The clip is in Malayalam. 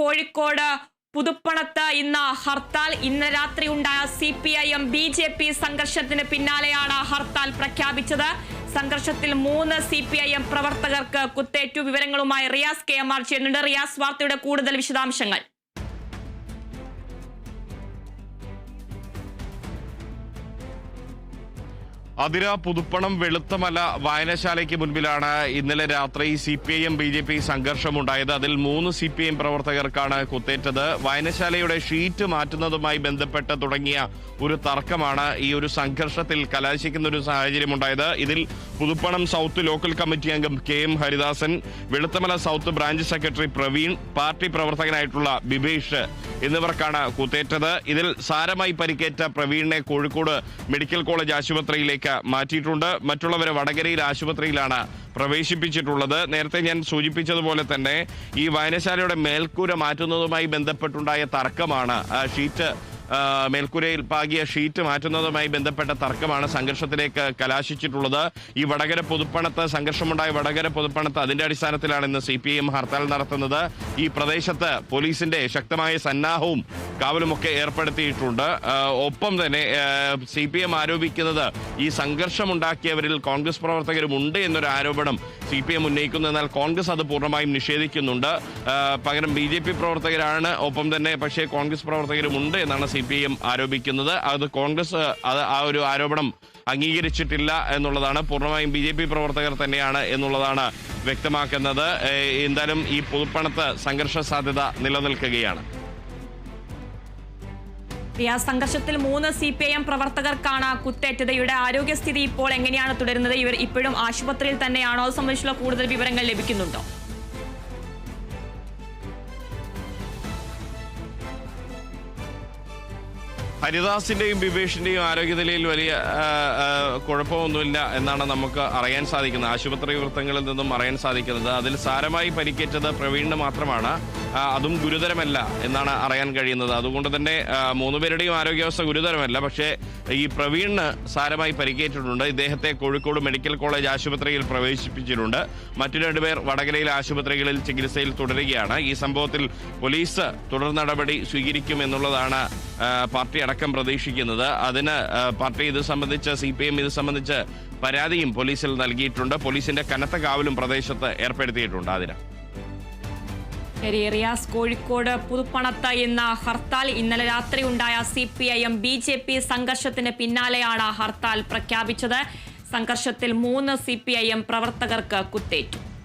കോഴിക്കോട് പുതുപ്പണത്ത് ഇന്ന് ഹർത്താൽ. ഇന്ന് രാത്രി ഉണ്ടായ C P I M B J P സംഘർഷത്തിന് പിന്നാലെയാണ് ഹർത്താൽ പ്രഖ്യാപിച്ചത്. സംഘർഷത്തിൽ മൂന്ന് സി പി ഐ എം പ്രവർത്തകർക്ക് കുത്തേറ്റു. വിവരങ്ങളുമായി റിയാസ് കെ എം ആർ ചെയ്യുന്നുണ്ട് റിയാസ് വാർത്തയുടെ കൂടുതൽ വിശദാംശങ്ങൾ. അതിര പുതുപ്പണം വെളുത്തമല വായനശാലയ്ക്ക് മുൻപിലാണ് ഇന്നലെ രാത്രി C P I M B J P സംഘർഷമുണ്ടായത്. അതിൽ മൂന്ന് സി പി എം പ്രവർത്തകർക്കാണ് കുത്തേറ്റത്. വായനശാലയുടെ ഷീറ്റ് മാറ്റുന്നതുമായി ബന്ധപ്പെട്ട് തുടങ്ങിയ ഒരു തർക്കമാണ് ഈ ഒരു സംഘർഷത്തിൽ കലാശിക്കുന്ന ഒരു സാഹചര്യമുണ്ടായത്. ഇതിൽ പുതുപ്പണം സൗത്ത് ലോക്കൽ കമ്മിറ്റി അംഗം K M Haridasan Velluthamala south branch secretary Praveen party പ്രവർത്തകനായിട്ടുള്ള Bibesh എന്നിവർക്കാണ് കുത്തേറ്റത്. ഇതിൽ സാരമായി പരിക്കേറ്റ പ്രവീണിനെ കോഴിക്കോട് മെഡിക്കൽ കോളേജ് ആശുപത്രിയിലേക്ക് മാറ്റിയിട്ടുണ്ട്. മറ്റുള്ളവരെ വടകരയിൽ ആശുപത്രിയിലാണ് പ്രവേശിപ്പിച്ചിട്ടുള്ളത്. നേരത്തെ ഞാൻ സൂചിപ്പിച്ചതുപോലെ തന്നെ ഈ വായനശാലയുടെ മേൽക്കൂര മാറ്റുന്നതുമായി ബന്ധപ്പെട്ടുണ്ടായ തർക്കമാണ് ഷീറ്റ് മേൽക്കൂരയിൽ പാകിയ ഷീറ്റ് മാറ്റുന്നതുമായി ബന്ധപ്പെട്ട തർക്കമാണ് സംഘർഷത്തിലേക്ക് കലാശിച്ചിട്ടുള്ളത്. ഈ വടകര പുതുപ്പണത്ത് സംഘർഷമുണ്ടായ വടകര പുതുപ്പണത്ത് അതിന്റെ അടിസ്ഥാനത്തിലാണ് ഇന്ന് സി പി എം ഹർത്താൽ നടത്തുന്നത്. ഈ പ്രദേശത്ത് പോലീസിന്റെ ശക്തമായ സന്നാഹവും കാവലുമൊക്കെ ഏർപ്പെടുത്തിയിട്ടുണ്ട്. ഒപ്പം തന്നെ സി പി എം ആരോപിക്കുന്നത് ഈ സംഘർഷമുണ്ടാക്കിയവരിൽ കോൺഗ്രസ് പ്രവർത്തകരും ഉണ്ട് എന്നൊരു ആരോപണം സി പി എം ഉന്നയിക്കുന്നു. എന്നാൽ കോൺഗ്രസ് അത് പൂർണമായും നിഷേധിക്കുന്നുണ്ട്. പകരം ബി ജെ പി പ്രവർത്തകരാണ് ഒപ്പം തന്നെ പക്ഷേ കോൺഗ്രസ് പ്രവർത്തകരും ഉണ്ട് എന്നാണ് സി പി എം ആരോപിക്കുന്നത്. അത് കോൺഗ്രസ് അത് ആ ഒരു ആരോപണം അംഗീകരിച്ചിട്ടില്ല എന്നുള്ളതാണ്. പൂർണമായും ബി ജെ പി പ്രവർത്തകർ തന്നെയാണ് എന്നുള്ളതാണ് വ്യക്തമാക്കുന്നത്. എന്തായാലും ഈ പുതുപ്പണത്ത് സംഘർഷ സാധ്യത നിലനിൽക്കുകയാണ്. സംഘർഷത്തിൽ മൂന്ന് സി പി ഐ എം പ്രവർത്തകർക്കാണ് കുത്തേറ്റത് ഇവരുടെ ആരോഗ്യസ്ഥിതി ഇപ്പോൾ എങ്ങനെയാണ് തുടരുന്നത്? ഇവർ ഇപ്പോഴും ആശുപത്രിയിൽ തന്നെയാണോ? അത് സംബന്ധിച്ചുള്ള കൂടുതൽ വിവരങ്ങൾ ലഭിക്കുന്നുണ്ടോ? ഹരിദാസിന്റെയും ബിബേഷിന്റെയും ആരോഗ്യനിലയിൽ വലിയ കുഴപ്പമൊന്നുമില്ല എന്നാണ് നമുക്ക് അറിയാൻ സാധിക്കുന്നത്. ആശുപത്രി വൃത്തങ്ങളിൽ നിന്നും അറിയാൻ സാധിക്കുന്നത്. അതിൽ സാരമായി പരിക്കേറ്റത് പ്രവീണിന് മാത്രമാണ്. അതും ഗുരുതരമല്ല എന്നാണ് അറിയാൻ കഴിയുന്നത്. അതുകൊണ്ട് തന്നെ മൂന്നുപേരുടെയും ആരോഗ്യാവസ്ഥ ഗുരുതരമല്ല. പക്ഷേ ഈ പ്രവീണിന് സാരമായി പരിക്കേറ്റിട്ടുണ്ട്. ഇദ്ദേഹത്തെ കോഴിക്കോട് മെഡിക്കൽ കോളേജ് ആശുപത്രിയിൽ പ്രവേശിപ്പിച്ചിട്ടുണ്ട്. മറ്റു രണ്ടുപേർ വടകരയിലെ ആശുപത്രികളിൽ ചികിത്സയിൽ തുടരുകയാണ്. ഈ സംഭവത്തിൽ പോലീസ് തുടർ നടപടി സ്വീകരിക്കും എന്നുള്ളതാണ് ആ, പാർട്ടി അടക്കം പ്രതീക്ഷിക്കുന്നത്. അതിന് പാർട്ടി ഇത് സംബന്ധിച്ച് സി പി എം ഇത് സംബന്ധിച്ച് പരാതിയും പോലീസിൽ നൽകിയിട്ടുണ്ട്. പോലീസിന്റെ കനത്ത കാവലും പ്രദേശത്ത് ഏർപ്പെടുത്തിയിട്ടുണ്ട് അതിന്. ശരി റിയാസ് കോഴിക്കോട് പുതുപ്പണത്ത് എന്ന ഹർത്താൽ. ഇന്നലെ രാത്രി ഉണ്ടായ C P I M B J P സംഘർഷത്തിന് പിന്നാലെയാണ് ഹർത്താൽ പ്രഖ്യാപിച്ചത്. സംഘർഷത്തിൽ മൂന്ന് സി പി ഐ എം പ്രവർത്തകർക്ക് കുത്തേറ്റു.